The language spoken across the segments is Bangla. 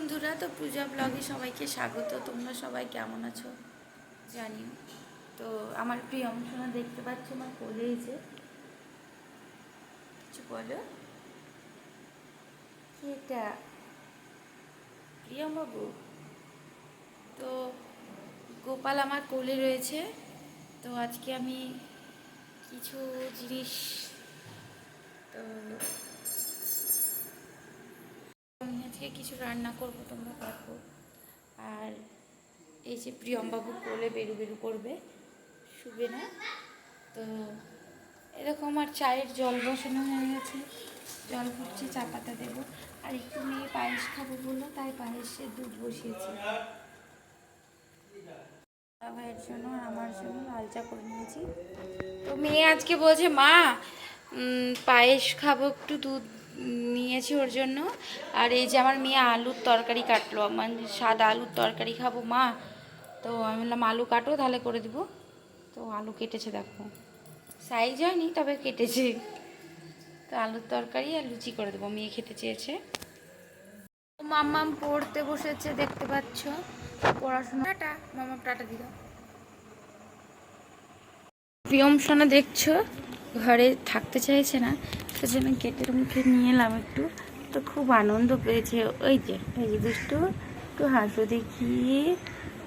বন্ধুরা, তো পূজা ব্লগে সবাইকে স্বাগত। তোমরা সবাই কেমন আছো? জানিও। তো আমার প্রিয় অংশনা দেখতে পাচ্ছ আমার কোলে যে। কিছু বলো? এটা? প্রিয়ম বাবু তো গোপাল আমার কোলে রয়েছে। তো আজকে আমি কিছু জিনিস আজকে কিছু রান্না করব, তোমরা দেখো। আর এই যে প্রিয়মবাবু কোলে বেরু বেরু করবে, শুবে না। তো এরকম আর চায়ের জল বসানো হয়ে গেছে। জল ফুটছে চা পাতা দেবো। আর একটু মেয়ে পায়েস খাব বলল, তাই পায়েসের দুধ বসিয়েছি। ভাইয়ের জন্য আর আমার জন্য লাল চা করে নিয়েছি। তো মেয়ে আজকে বলছে, মা পায়েস খাব, একটু দুধ নিয়েছি ওর জন্য। আর এই যে আমার মেয়ে আলুর তরকারি কাটলো। মানে সাদা আলুর তরকারি খাব মা। তো আমি বললাম আলু কাটো তাহলে করে দিব। তো আলু কেটেছে দেখো। সাইজ হয়নি তবে কেটেছে। তো আলুর তরকারি আর লুচি করে দেবো। মেয়ে খেতে চেয়েছে। মাম্মাম পড়তে বসেছে দেখতে পাচ্ছ। পড়াশোনাটা মামা টাটা দিল প্রিয়ম সোনা দেখছ? ঘরে থাকতে চাইছে না। সেজন্য গেটের মুখে নিয়ে এলাম একটু। তো খুব আনন্দ পেয়েছে। ওই যে, এই যে দুষ্টু, একটু হাসো দেখি,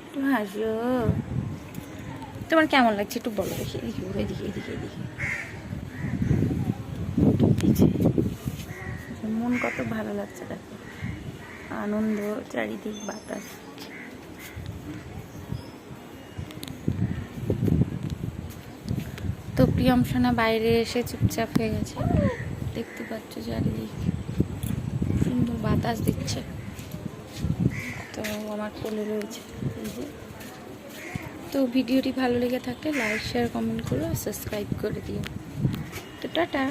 একটু হাসো। তোমার কেমন লাগছে একটু বলো দেখি ঘুরে এদিকে এদিকে এদিকে। মন কত ভালো লাগছে দেখো। আনন্দ, চারিদিক বাতাস। তো প্রিয়ম সোনা বাইরে এসে চুপচাপ হয়ে গেছে। দেখতে পাচ্ছ চারিদিক। সুন্দর বাতাস দিচ্ছে। তো আমার কোলে রয়েছে। তো ভিডিওটি ভালো লেগে থাকলে লাইক শেয়ার কমেন্ট করো সাবস্ক্রাইব করে দিও। তো টাটা।